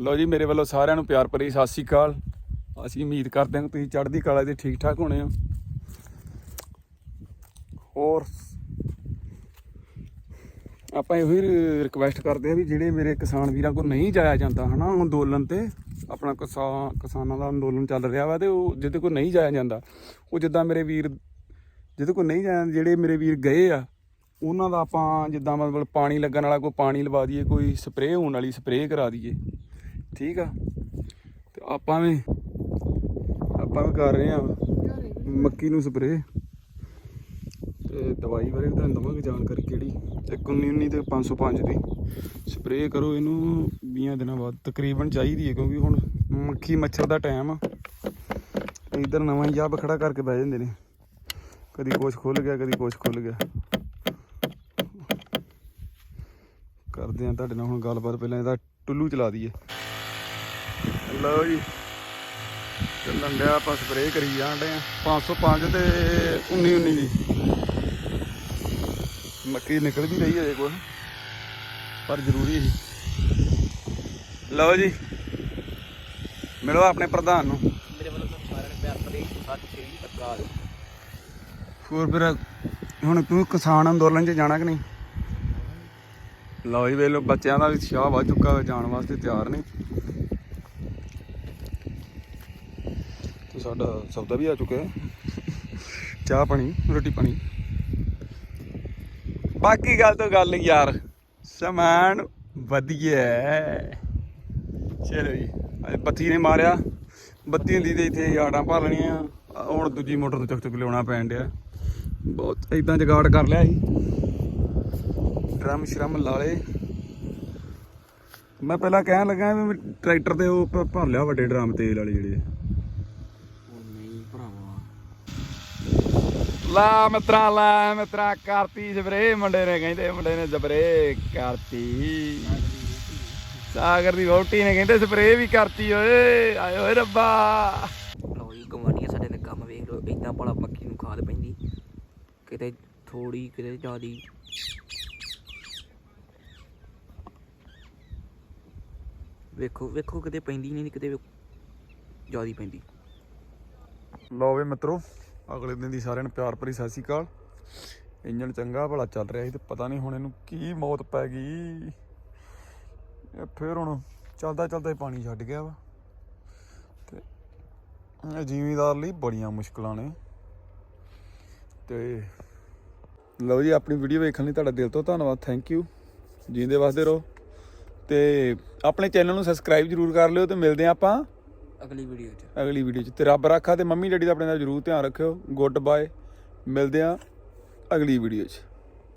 ਲਓ ਜੀ, ਮੇਰੇ ਵੱਲੋਂ ਸਾਰਿਆਂ ਨੂੰ ਪਿਆਰ ਭਰੀ ਸਤਿ ਸ਼੍ਰੀ ਅਕਾਲ। ਅਸੀਂ ਉਮੀਦ ਕਰਦੇ ਹਾਂ ਕਿ ਤੁਸੀਂ ਚੜ੍ਹਦੀ ਕਲਾ ਦੇ ਠੀਕ ਠਾਕ ਹੋਣੇ ਹੋ। ਹੋਰ ਆਪਾਂ ਇਹੋ ਹੀ ਰਿਕਵੈਸਟ ਕਰਦੇ ਆ ਵੀ ਜਿਹੜੇ ਮੇਰੇ ਕਿਸਾਨ ਵੀਰਾਂ ਕੋਲ ਨਹੀਂ ਜਾਇਆ ਜਾਂਦਾ, ਹਨਾ, ਅੰਦੋਲਨ ਤੇ, ਆਪਣਾ ਕਿਸਾਨ ਕਿਸਾਨਾਂ ਦਾ ਅੰਦੋਲਨ ਚੱਲ ਰਿਹਾ ਵਾ ਤੇ ਉਹ ਜਿਹਦੇ ਕੋਲ ਨਹੀਂ ਜਾਇਆ ਜਾਂਦਾ, ਉਹ ਜਿੱਦਾਂ ਮੇਰੇ ਵੀਰ, ਜਿਹਦੇ ਕੋਲ ਨਹੀਂ ਜਾਇਆ, ਜਿਹੜੇ ਮੇਰੇ ਵੀਰ ਗਏ ਆ, ਉਹਨਾਂ ਦਾ ਆਪਾਂ ਜਿੱਦਾਂ ਮਤਲਬ ਪਾਣੀ ਲੱਗਣ ਵਾਲਾ ਕੋਈ ਪਾਣੀ ਲਵਾ ਦਈਏ, ਕੋਈ ਸਪਰੇਅ ਹੋਣ ਵਾਲੀ ਸਪਰੇਅ ਕਰਾ ਦਈਏ। ਠੀਕ ਆ? ਤੇ ਆਪਾਂ ਵੀ ਆਪਾਂ ਵੀ ਕਰ ਰਹੇ ਆ ਮੱਕੀ ਨੂੰ ਸਪਰੇਅ ਤੇ ਦਵਾਈ ਬਾਰੇ ਵੀ ਤੁਹਾਨੂੰ ਦਵਾਂਗੇ ਜਾਣਕਾਰੀ ਕਿਹੜੀ। 119 ਤੇ 505 ਦੀ। ਸਪਰੇਅ ਕਰੋ ਇਹਨੂੰ 20 ਦਿਨਾਂ ਬਾਅਦ। ਤਕਰੀਬਨ ਚਾਹੀਦੀ ਹੈ ਕਿਉਂਕਿ ਹੁਣ ਮੱਖੀ ਮੱਛਰ ਦਾ ਟਾਈਮ ਆ। ਇਧਰ ਨਵਾਂ ਹੀ ਜੱਬ ਖੜਾ ਕਰਕੇ ਬਹਿ ਜਾਂਦੇ ਨੇ। ਕਦੀ ਕੁਛ ਖੁੱਲ ਗਿਆ, ਕਦੀ ਕੁਛ ਖੁੱਲ ਗਿਆ। ਕਰਦੇ ਆ ਤੁਹਾਡੇ ਨਾਲ ਹੁਣ ਗੱਲਬਾਤ। ਪਹਿਲਾਂ ਇਹਦਾ ਟੁੱਲੂ ਚਲਾ ਦਈਏ। ਲਓ ਜੀ। ਚੱਲਣ ਡਿਆ ਆਪਾਂ ਸਪਰੇਅ ਕਰੀ ਜਾਂਦੇ ਆ। 505 ਤੇ 19 19 ਦੀ ਮੱਕੀ ਨਿਕਲ ਵੀ ਰਹੀ ਹੈ ਕੋਲ ਪਰ ਜ਼ਰੂਰੀ ਸੀ। ਲਓ ਜੀ। ਮਿਲੋ ਆਪਣੇ ਪ੍ਰਧਾਨ ਨੂੰ। ਮੇਰੇ ਵੱਲੋਂ ਸਾਰਿਆਂ ਨੂੰ ਪਿਆਰ ਭਰੀ ਸਤਿ ਸ਼੍ਰੀ ਅਕਾਲ। ਹੋਰ ਫਿਰ ਹੁਣ ਤੂੰ ਕਿਸਾਨ ਅੰਦੋਲਨ 'ਚ ਜਾਣਾ ਕਿ ਨਹੀਂ? ਲਓ ਜੀ ਵੇਲੋ ਬੱਚਿਆਂ ਦਾ ਵੀ ਉਤਸ਼ਾਹ ਵੱਧ ਚੁੱਕਾ ਹੈ ਜਾਣ ਵਾਸਤੇ ਤਿਆਰ ਨੇ। ਤੇ ਸਾਡਾ ਸੌਦਾ ਵੀ ਆ ਚੁੱਕਾ ਹੈ। ਚਾਹ ਪਾਣੀ, ਰੋਟੀ ਪਾਣੀ। ਬਾਕੀ ਗੱਲ ਤੋਂ ਗੱਲ ਯਾਰ, ਸਮਾਨ ਵਧੀਆ ਚਲੋ ਜੀ ਬੱਤੀ ਨੇ ਮਾਰਿਆ। ਬੱਤੀ ਹੁੰਦੀ ਤੇ ਇੱਥੇ ਆੜਾਂ ਭਰ ਲੈਣੀਆਂ। ਹੁਣ ਦੂਜੀ ਮੋਟਰ ਤੋਂ ਚੱਕ ਚੁੱਕ ਲਿਆਉਣਾ ਪੈਣ ਡਿਆ। ਬਹੁਤ ਇਦਾਂ ਜਗਾੜ ਕਰ ਲਿਆ ਜੀ। ਡਰਮ ਸ਼ਰਮ ਲਾ ਲਏ। ਮੈਂ ਪਹਿਲਾਂ ਕਹਿਣ ਲੱਗਾ ਵੀ ਟਰੈਕਟਰ ਤੇ ਉਹ ਭਰ ਲਿਆ ਵੱਡੇ ਡਰਮ ਤੇਲ ਵਾਲੇ ਜਿਹੜੇ ਉਹ ਨਹੀਂ ਭਰਾਵਾ ਲਾ ਮਿੱਤਰਾ ਲਾ ਮਿੱਤਰਾ ਕਰਤੀ ਜਬਰੇ ਮੁੰਡੇ ਨੇ ਕਹਿੰਦੇ ਮੁੰਡੇ ਨੇ ਜਬਰੇ ਕਰਤੀ। ਸਾਗਰ ਦੀ ਵੋਟੀ ਨੇ ਕਹਿੰਦੇ ਸਪਰੇਅ ਵੀ ਕਰਤੀ ਓਏ। ਆਏ ਓਏ ਰੱਬਾ। ਲਓ ਜੀ ਗਵਾਂਢੀਆਂ ਸਾਡੇ ਦੇ ਕੰਮ ਵੇਖ ਲਓ ਇਦਾਂ ਭਲਾ ਮੱਕੀ ਨੂੰ ਖਾਦ ਪੈਂਦੀ। ਕਿਤੇ ਥੋੜੀ ਕਿਤੇ ਜ਼ਿਆਦੀ। ਵੇਖੋ ਵੇਖੋ ਕਿਤੇ ਪੈਂਦੀ ਨਹੀਂ ਕਿਤੇ ਜ਼ਿਆਦੀ ਪੈਂਦੀ। ਲਓ ਵੇ ਮਿੱਤਰੋ ਅਗਲੇ ਦਿਨ ਦੀ ਸਾਰਿਆਂ ਨੂੰ ਪਿਆਰ ਭਰੀ ਸਤਿ ਸ਼੍ਰੀ ਅਕਾਲ। ਇੰਜਣ ਚੰਗਾ ਭਲਾ ਚੱਲ ਰਿਹਾ ਸੀ ਤੇ ਪਤਾ ਨਹੀਂ ਹੁਣ ਇਹਨੂੰ ਕੀ ਮੌਤ ਪੈ ਗਈ। ਫਿਰ ਹੁਣ ਚੱਲਦਾ ਚੱਲਦਾ ਹੀ ਪਾਣੀ ਛੱਡ ਗਿਆ ਵਾ। ਤੇ ਇਹ ਜ਼ਿਮੀਦਾਰ ਲਈ ਬੜੀਆਂ ਮੁਸ਼ਕਲਾਂ ਨੇ। ਤੇ ਲਓ ਜੀ, ਆਪਣੀ ਵੀਡੀਓ ਵੇਖਣ ਲਈ ਤੁਹਾਡਾ ਦਿਲ ਤੋਂ ਧੰਨਵਾਦ। ਥੈਂਕ ਯੂ ਜੀਂਦੇ ਵਸਦੇ ਰਹੋ। ਤੇ ਆਪਣੇ ਚੈਨਲ ਨੂੰ ਸਬਸਕ੍ਰਾਈਬ ਜਰੂਰ ਕਰ ਲਿਓ ਤੇ ਮਿਲਦੇ ਹਾਂ ਆਪਾਂ ਅਗਲੀ ਵੀਡੀਓ 'ਚ। ਅਗਲੀ ਵੀਡੀਓ 'ਚ। ਤੇ ਰੱਬ ਰੱਖਾ ਤੇ ਮੰਮੀ ਡੈਡੀ ਦਾ ਆਪਣੇ ਦਾ ਜਰੂਰ ਧਿਆਨ ਰੱਖਿਓ। ਗੁੱਡ ਬਾਏ ਮਿਲਦੇ ਆ ਅਗਲੀ ਵੀਡੀਓ 'ਚ।